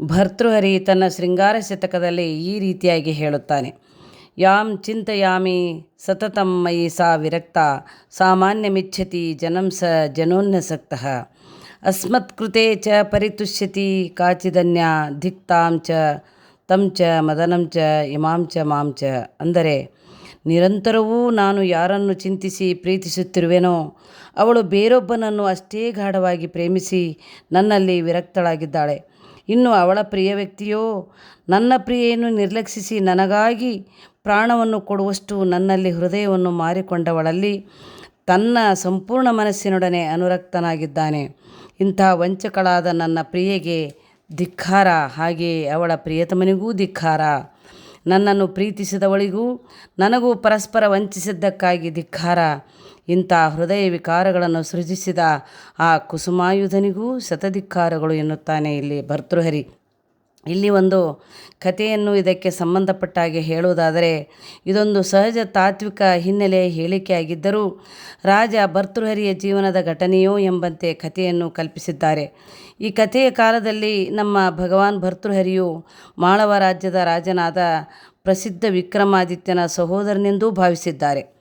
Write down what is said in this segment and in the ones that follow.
ಭರ್ತೃಹರಿ ತನ್ನ ಶೃಂಗಾರ ಶತಕದಲ್ಲಿ ಈ ರೀತಿಯಾಗಿ ಹೇಳುತ್ತಾನೆ. ಯಾಂ ಚಿಂತಯಾಮಿ ಸತತಂ ಮಯಿ ಸಾ ವಿರಕ್ತ ಸಾಮಾನ್ಯಮಿಚ್ಛತಿ ಜನಂ ಸ ಜನೋನ್ನಸಕ್ತಃ. ಅಸ್ಮತ್ಕೃತೆ ಚ ಪರಿತುಷ್ಯತಿ ಕಾಚಿದನ್ಯ ಧಿಕ್ತಾಂ ಚ, ತಂ ಚ ಮದನಂ ಚ, ಇಮಾಂ ಚ ಮಾಂ ಚ. ಅಂದರೆ, ನಿರಂತರವೂ ನಾನು ಯಾರನ್ನು ಚಿಂತಿಸಿ ಪ್ರೀತಿಸುತ್ತಿರುವೆನೋ, ಅವಳು ಬೇರೊಬ್ಬನನ್ನು ಅಷ್ಟೇ ಗಾಢವಾಗಿ ಪ್ರೇಮಿಸಿ ನನ್ನಲ್ಲಿ ವಿರಕ್ತಳಾಗಿದ್ದಾಳೆ. ಇನ್ನು ಅವಳ ಪ್ರಿಯ ವ್ಯಕ್ತಿಯೋ, ನನ್ನ ಪ್ರಿಯೆಯನ್ನು ನಿರ್ಲಕ್ಷಿಸಿ ನನಗಾಗಿ ಪ್ರಾಣವನ್ನು ಕೊಡುವಷ್ಟು ನನ್ನಲ್ಲಿ ಹೃದಯವನ್ನು ಮಾರಿಕೊಂಡವಳಲ್ಲಿ ತನ್ನ ಸಂಪೂರ್ಣ ಮನಸ್ಸಿನೊಡನೆ ಅನುರಕ್ತನಾಗಿದ್ದಾನೆ. ಇಂಥ ವಂಚಕಳಾದ ನನ್ನ ಪ್ರಿಯೆಗೆ ಧಿಕ್ಕಾರ. ಹಾಗೆಯೇ ಅವಳ ಪ್ರಿಯತಮನಿಗೂ ಧಿಕ್ಕಾರ. ನನ್ನನ್ನು ಪ್ರೀತಿಸಿದವಳಿಗೂ ನನಗೂ ಪರಸ್ಪರ ವಂಚಿಸಿದ್ದಕ್ಕಾಗಿ ಧಿಕ್ಕಾರ. ಇಂಥ ಹೃದಯ ವಿಕಾರಗಳನ್ನು ಸೃಜಿಸಿದ ಆ ಕುಸುಮಾಯುಧನಿಗೂ ಶತಧಿಕ್ಕಾರಗಳು ಎನ್ನುತ್ತಾನೆ ಇಲ್ಲಿ ಭರ್ತೃಹರಿ. ಇಲ್ಲಿ ಒಂದು ಕಥೆಯನ್ನು ಇದಕ್ಕೆ ಸಂಬಂಧಪಟ್ಟ ಹಾಗೆ ಹೇಳುವುದಾದರೆ, ಇದೊಂದು ಸಹಜ ತಾತ್ವಿಕ ಹಿನ್ನೆಲೆ ಹೇಳಿಕೆಯಾಗಿದ್ದರೂ ರಾಜ ಭರ್ತೃಹರಿಯ ಜೀವನದ ಘಟನೆಯೋ ಎಂಬಂತೆ ಕಥೆಯನ್ನು ಕಲ್ಪಿಸಿದ್ದಾರೆ. ಈ ಕಥೆಯ ಕಾಲದಲ್ಲಿ ನಮ್ಮ ಭಗವಾನ್ ಭರ್ತೃಹರಿಯು ಮಾಳವ ರಾಜ್ಯದ ರಾಜನಾದ ಪ್ರಸಿದ್ಧ ವಿಕ್ರಮಾದಿತ್ಯನ ಸಹೋದರನೆಂದೂ ಭಾವಿಸಿದ್ದಾರೆ.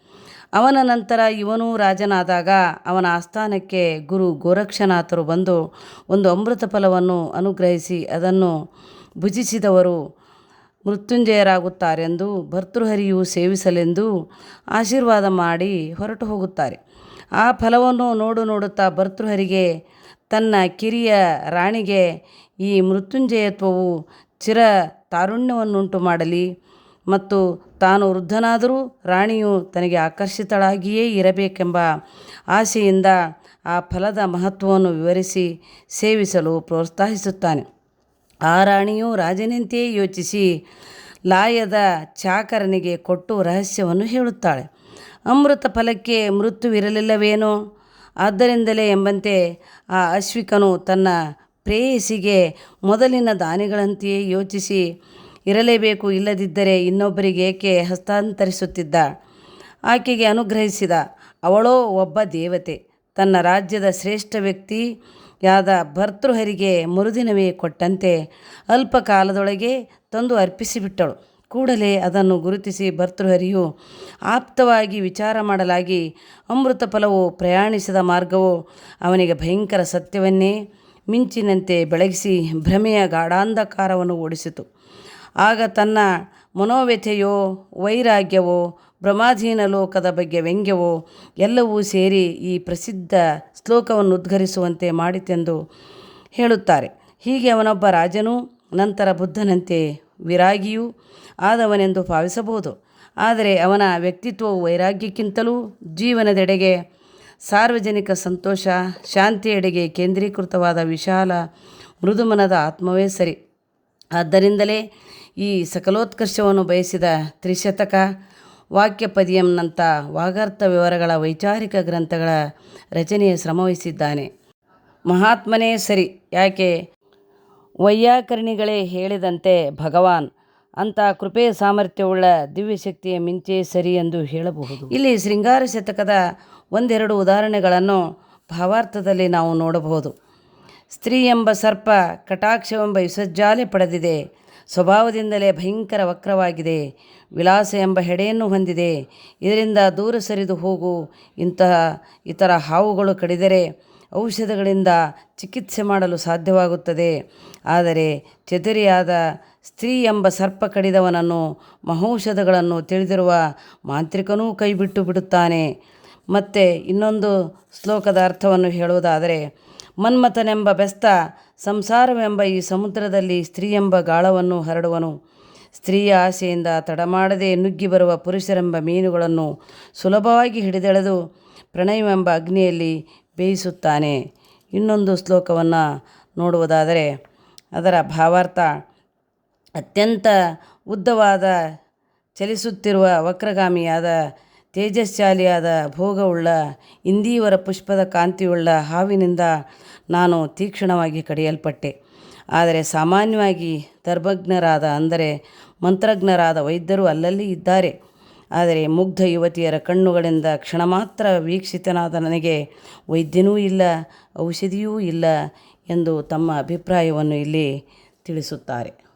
ಅವನ ನಂತರ ಇವನೂ ರಾಜನಾದಾಗ ಅವನ ಆಸ್ಥಾನಕ್ಕೆ ಗುರು ಗೋರಕ್ಷನಾಥರು ಬಂದು ಒಂದು ಅಮೃತ ಫಲವನ್ನು ಅನುಗ್ರಹಿಸಿ ಅದನ್ನು ಭುಜಿಸಿದವರು ಮೃತ್ಯುಂಜಯರಾಗುತ್ತಾರೆಂದು ಭರ್ತೃಹರಿಯು ಸೇವಿಸಲೆಂದು ಆಶೀರ್ವಾದ ಮಾಡಿ ಹೊರಟು ಹೋಗುತ್ತಾರೆ. ಆ ಫಲವನ್ನು ನೋಡು ನೋಡುತ್ತಾ ಭರ್ತೃಹರಿಗೆ ತನ್ನ ಕಿರಿಯ ರಾಣಿಗೆ ಈ ಮೃತ್ಯುಂಜಯತ್ವವು ಚಿರ ತಾರುಣ್ಯವನ್ನುಂಟು ಮಾಡಲಿ. ಮತ್ತು ತಾನು ವೃದ್ಧನಾದರೂ ರಾಣಿಯು ತನಗೆ ಆಕರ್ಷಿತಳಾಗಿಯೇ ಇರಬೇಕೆಂಬ ಆಸೆಯಿಂದ ಆ ಫಲದ ಮಹತ್ವವನ್ನು ವಿವರಿಸಿ ಸೇವಿಸಲು ಪ್ರೋತ್ಸಾಹಿಸುತ್ತಾನೆ. ಆ ರಾಣಿಯು ರಾಜನಂತೆಯೇ ಯೋಚಿಸಿ ಲಾಯದ ಚಾಕರನಿಗೆ ಕೊಟ್ಟು ರಹಸ್ಯವನ್ನು ಹೇಳುತ್ತಾಳೆ. ಅಮೃತ ಫಲಕ್ಕೆ ಮೃತ್ಯುವಿರಲಿಲ್ಲವೇನೋ? ಆದ್ದರಿಂದಲೇ ಎಂಬಂತೆ ಆ ಅಶ್ವಿಕನು ತನ್ನ ಪ್ರೇಯಸಿಗೆ ಮೊದಲಿನ ದಾನಿಗಳಂತೆಯೇ ಯೋಚಿಸಿ ಇರಲೇಬೇಕು, ಇಲ್ಲದಿದ್ದರೆ ಇನ್ನೊಬ್ಬರಿಗೆ ಏಕೆ ಹಸ್ತಾಂತರಿಸುತ್ತಿದ್ದ? ಆಕೆಗೆ ಅನುಗ್ರಹಿಸಿದ, ಅವಳೋ ಒಬ್ಬ ದೇವತೆ. ತನ್ನ ರಾಜ್ಯದ ಶ್ರೇಷ್ಠ ವ್ಯಕ್ತಿಯಾದ ಭರ್ತೃಹರಿಗೆ ಮರುದಿನವೇ ಕೊಟ್ಟಂತೆ ಅಲ್ಪ ಕಾಲದೊಳಗೆ ತಂದು ಅರ್ಪಿಸಿಬಿಟ್ಟಳು. ಕೂಡಲೇ ಅದನ್ನು ಗುರುತಿಸಿ ಭರ್ತೃಹರಿಯು ಆಪ್ತವಾಗಿ ವಿಚಾರ ಮಾಡಲಾಗಿ, ಅಮೃತ ಫಲವು ಪ್ರಯಾಣಿಸಿದ ಮಾರ್ಗವು ಅವನಿಗೆ ಭಯಂಕರ ಸತ್ಯವನ್ನೇ ಮಿಂಚಿನಂತೆ ಬೆಳಗಿಸಿ ಭ್ರಮೆಯ ಗಾಢಾಂಧಕಾರವನ್ನು ಓಡಿಸಿತು. ಆಗ ತನ್ನ ಮನೋವ್ಯಥೆಯೋ, ವೈರಾಗ್ಯವೋ ಭ್ರಮಾಧೀನ ಲೋಕದ ಬಗ್ಗೆ ವ್ಯಂಗ್ಯವೋ ಎಲ್ಲವೂ ಸೇರಿ ಈ ಪ್ರಸಿದ್ಧ ಶ್ಲೋಕವನ್ನು ಉದ್ಘರಿಸುವಂತೆ ಮಾಡಿತೆಂದು ಹೇಳುತ್ತಾರೆ. ಹೀಗೆ ಅವನೊಬ್ಬ ರಾಜನೂ, ನಂತರ ಬುದ್ಧನಂತೆ ವಿರಾಗಿಯೂ ಆದವನೆಂದು ಭಾವಿಸಬಹುದು. ಆದರೆ ಅವನ ವ್ಯಕ್ತಿತ್ವವು ವೈರಾಗ್ಯಕ್ಕಿಂತಲೂ ಜೀವನದೆಡೆಗೆ ಸಾರ್ವಜನಿಕ ಸಂತೋಷ, ಶಾಂತಿಯೆಡೆಗೆ ಕೇಂದ್ರೀಕೃತವಾದ ವಿಶಾಲ, ಮೃದುಮನದ ಆತ್ಮವೇ ಸರಿ. ಆದ್ದರಿಂದಲೇ ಈ ಸಕಲೋತ್ಕರ್ಷವನ್ನು ಬಯಸಿದ ತ್ರಿಶತಕ ವಾಕ್ಯಪದಿಯಂನಂಥ ವಾಗರ್ಥ ವಿವರಗಳ ವೈಚಾರಿಕ ಗ್ರಂಥಗಳ ರಚನೆಯ ಶ್ರಮವಹಿಸಿದ್ದಾನೆ ಮಹಾತ್ಮನೇ ಸರಿ, ಯಾಕೆ? ವೈಯಾಕರಣಿಗಳೇ ಹೇಳಿದಂತೆ ಭಗವಾನ್ ಅಂತ ಕೃಪೆ ಸಾಮರ್ಥ್ಯವುಳ್ಳ ದಿವ್ಯಶಕ್ತಿಯ ಮಿಂಚೆ ಸರಿ ಎಂದು ಹೇಳಬಹುದು. ಇಲ್ಲಿ ಶೃಂಗಾರ ಶತಕದ ಒಂದೆರಡು ಉದಾಹರಣೆಗಳನ್ನು ಭಾವಾರ್ಥದಲ್ಲಿ ನಾವು ನೋಡಬಹುದು. ಸ್ತ್ರೀ ಎಂಬ ಸರ್ಪ ಕಟಾಕ್ಷವೆಂಬ ವಿಸಜ್ಜಾಲೆ ಪಡೆದಿದೆ. ಸ್ವಭಾವದಿಂದಲೇ ಭಯಂಕರ ವಕ್ರವಾಗಿದೆ. ವಿಲಾಸ ಎಂಬ ಹೆಡೆಯನ್ನು ಹೊಂದಿದೆ. ಇದರಿಂದ ದೂರ ಸರಿದು ಹೋಗು, ಇಂತಹ ಇತರ ಹಾವುಗಳು ಕಡಿದರೆ ಔಷಧಗಳಿಂದ ಚಿಕಿತ್ಸೆ ಮಾಡಲು ಸಾಧ್ಯವಾಗುತ್ತದೆ. ಆದರೆ ಚದುರಿಯಾದ ಸ್ತ್ರೀ ಎಂಬ ಸರ್ಪ ಕಡಿದವನನ್ನು ಮಹೌಷಧಗಳನ್ನು ತಿಳಿದಿರುವ ಮಾಂತ್ರಿಕನೂ ಕೈಬಿಟ್ಟು ಬಿಡುತ್ತಾನೆ. ಮತ್ತು ಇನ್ನೊಂದು ಶ್ಲೋಕದ ಅರ್ಥವನ್ನು ಹೇಳುವುದಾದರೆ, ಮನ್ಮಥನೆಂಬ ಬೆಸ್ತ ಸಂಸಾರವೆಂಬ ಈ ಸಮುದ್ರದಲ್ಲಿ ಸ್ತ್ರೀ ಎಂಬ ಗಾಳವನ್ನು ಹರಡುವನು. ಸ್ತ್ರೀಯ ಆಸೆಯಿಂದ ತಡಮಾಡದೆ ನುಗ್ಗಿ ಬರುವ ಪುರುಷರೆಂಬ ಮೀನುಗಳನ್ನು ಸುಲಭವಾಗಿ ಹಿಡಿದೆಳೆದು ಪ್ರಣಯವೆಂಬ ಅಗ್ನಿಯಲ್ಲಿ ಬೇಯಿಸುತ್ತಾನೆ. ಇನ್ನೊಂದು ಶ್ಲೋಕವನ್ನು ನೋಡುವುದಾದರೆ, ಅದರ ಭಾವಾರ್ಥ, ಅತ್ಯಂತ ಉದ್ದವಾದ ಚಲಿಸುತ್ತಿರುವ ವಕ್ರಗಾಮಿಯಾದ ತೇಜಸ್ಶಾಲಿಯಾದ ಭೋಗವುಳ್ಳ ಇಂದೀವರ ಪುಷ್ಪದ ಕಾಂತಿಯುಳ್ಳ ಹಾವಿನಿಂದ ನಾನು ತೀಕ್ಷ್ಣವಾಗಿ ಕಡಿಯಲ್ಪಟ್ಟೆ. ಆದರೆ ಸಾಮಾನ್ಯವಾಗಿ ಧರ್ಮಜ್ಞರಾದ ಅಂದರೆ ಮಂತ್ರಜ್ಞರಾದ ವೈದ್ಯರು ಅಲ್ಲಲ್ಲಿ ಇದ್ದಾರೆ. ಆದರೆ ಮುಗ್ಧ ಯುವತಿಯರ ಕಣ್ಣುಗಳಿಂದ ಕ್ಷಣ ಮಾತ್ರ ವೀಕ್ಷಿತನಾದ ನನಗೆ ವೈದ್ಯನೂ ಇಲ್ಲ, ಔಷಧಿಯೂ ಇಲ್ಲ ಎಂದು ತಮ್ಮ ಅಭಿಪ್ರಾಯವನ್ನು ಇಲ್ಲಿ ತಿಳಿಸುತ್ತಾರೆ.